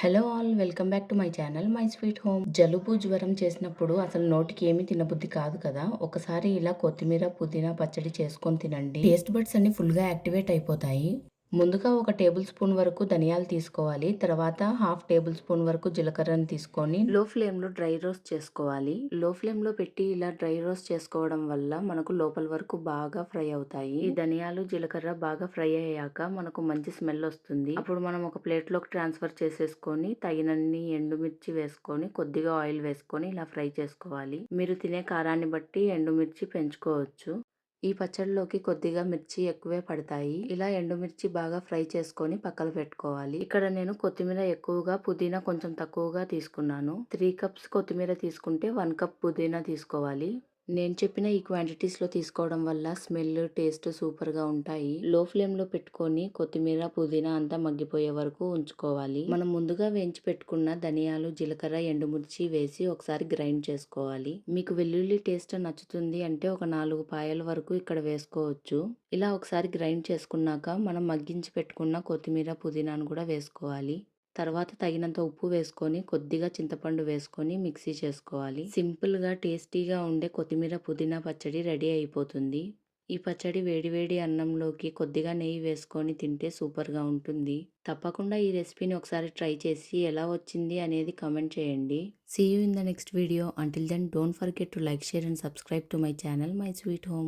Hello all welcome back to my channel my sweet home జలుబు జ్వరం చేసినప్పుడు అసలు నోటికి ఏమీ తినబుద్ధి కాదు కదా? ఒకసారి ఇలా కొత్తిమీర పుదీనా పచ్చడి చేసుకొని తినండి. టేస్ట్ బడ్స్ అన్ని ఫుల్గా యాక్టివేట్ అయిపోతాయి. ముందుగా ఒక టేబుల్ స్పూన్ వరకు ధనియాలు తీసుకోవాలి. తర్వాత హాఫ్ టేబుల్ స్పూన్ వరకు జీలకర్రని తీసుకొని లో ఫ్లేమ్లో డ్రై రోస్ట్ చేసుకోవాలి. లో ఫ్లేమ్లో పెట్టి ఇలా డ్రై రోస్ట్ చేసుకోవడం వల్ల మనకు లోపల వరకు బాగా ఫ్రై అవుతాయి. ఈ ధనియాలు జీలకర్ర బాగా ఫ్రై అయ్యాక మనకు మంచి స్మెల్ వస్తుంది. అప్పుడు మనం ఒక ప్లేట్లోకి ట్రాన్స్ఫర్ చేసేసుకొని తగినన్ని ఎండుమిర్చి వేసుకొని కొద్దిగా ఆయిల్ వేసుకొని ఇలా ఫ్రై చేసుకోవాలి. మీరు తినే కారాన్ని బట్టి ఎండుమిర్చి పెంచుకోవచ్చు. ఈ పచ్చడిలోకి కొద్దిగా మిర్చి ఎక్కువే పడతాయి. ఇలా ఎండుమిర్చి బాగా ఫ్రై చేసుకొని పక్కన పెట్టుకోవాలి. ఇక్కడ నేను కొత్తిమీర ఎక్కువగా పుదీనా కొంచెం తక్కువగా తీసుకున్నాను. త్రీ కప్స్ కొత్తిమీర తీసుకుంటే వన్ కప్ పుదీనా తీసుకోవాలి. నేను చెప్పిన ఈ క్వాంటిటీస్లో తీసుకోవడం వల్ల స్మెల్ టేస్ట్ సూపర్గా ఉంటాయి. లో ఫ్లేమ్లో పెట్టుకొని కొత్తిమీర పుదీనా అంతా మగ్గిపోయే వరకు ఉంచుకోవాలి. మనం ముందుగా వేయించి పెట్టుకున్న ధనియాలు జీలకర్ర ఎండుమిర్చి వేసి ఒకసారి గ్రైండ్ చేసుకోవాలి. మీకు వెల్లుల్లి టేస్ట్ నచ్చుతుంది అంటే ఒక నాలుగు పాయల వరకు ఇక్కడ వేసుకోవచ్చు. ఇలా ఒకసారి గ్రైండ్ చేసుకున్నాక మనం మగ్గించి పెట్టుకున్న కొత్తిమీర పుదీనాను కూడా వేసుకోవాలి. తర్వాత తగినంత ఉప్పు వేసుకొని కొద్దిగా చింతపండు వేసుకొని మిక్సీ చేసుకోవాలి. సింపుల్గా టేస్టీగా ఉండే కొత్తిమీర పుదీనా పచ్చడి రెడీ అయిపోతుంది. ఈ పచ్చడి వేడివేడి అన్నంలోకి కొద్దిగా నెయ్యి వేసుకొని తింటే సూపర్గా ఉంటుంది. తప్పకుండా ఈ రెసిపీని ఒకసారి ట్రై చేసి ఎలా వచ్చింది అనేది కమెంట్ చేయండి. See you in the next video until then don't forget to like share and subscribe to my channel my sweet home